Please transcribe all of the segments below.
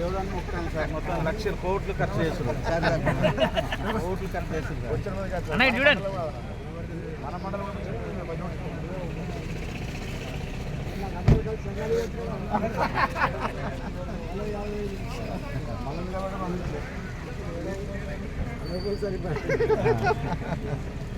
ఎవరన్నా ఒక్కటాను సార్ మొత్తం లక్షల కోట్లు ఖర్చు చేస్తున్నారు. కోట్లు ఖర్చు చేస్తున్నారు. చూడండి. మన మండలం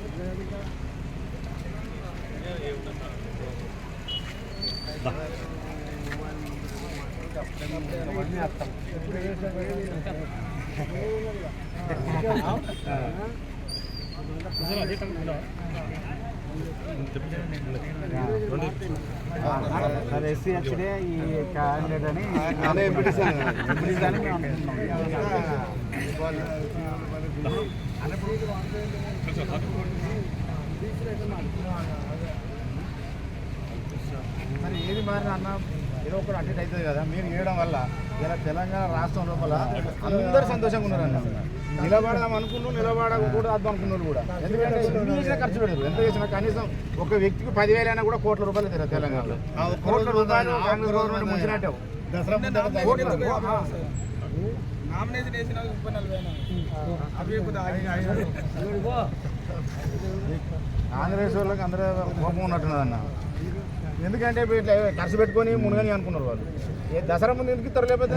సార్ ఎస్సీ హెచ్డే ఈ క్యాండిడేట్ అని అదే ఎంపీటీసీ అనుకుంటున్నాం. ఏది మారినా అన్న ఏదో ఒకటి అటు ఇటు అవుతుంది కదా మీరు చేయడం వల్ల ఇలా తెలంగాణ రాష్ట్రం లోపల అందరూ సంతోషంగా ఉన్నారు అన్న. నిలబడదాం అనుకున్నాను నిలబడకూడదు అర్థం అనుకున్నారు కూడా. ఎందుకంటే ఎన్ని చేసినా ఖర్చు పెడతారు. ఎంత చేసినా కనీసం ఒక వ్యక్తికి పదివేలు అయినా కూడా కోట్ల రూపాయలు తిరగదు తెలంగాణలో. కోట్ల రూపాయలు కాంగ్రెస్ గవర్నమెంట్ ముంచినట్టే. నామినేషన్ వేసిన ముప్పై నలభై అవి కాంగ్రెస్ వాళ్ళకి అందరూ కోపం ఉన్నట్టున్నది అన్న ఎందుకంటే ఇట్లా ఖర్చు పెట్టుకొని మునగని అనుకున్నారు వాళ్ళు. ఏ దసరా ముందు ఎందుకు ఇస్తారు లేకపోతే?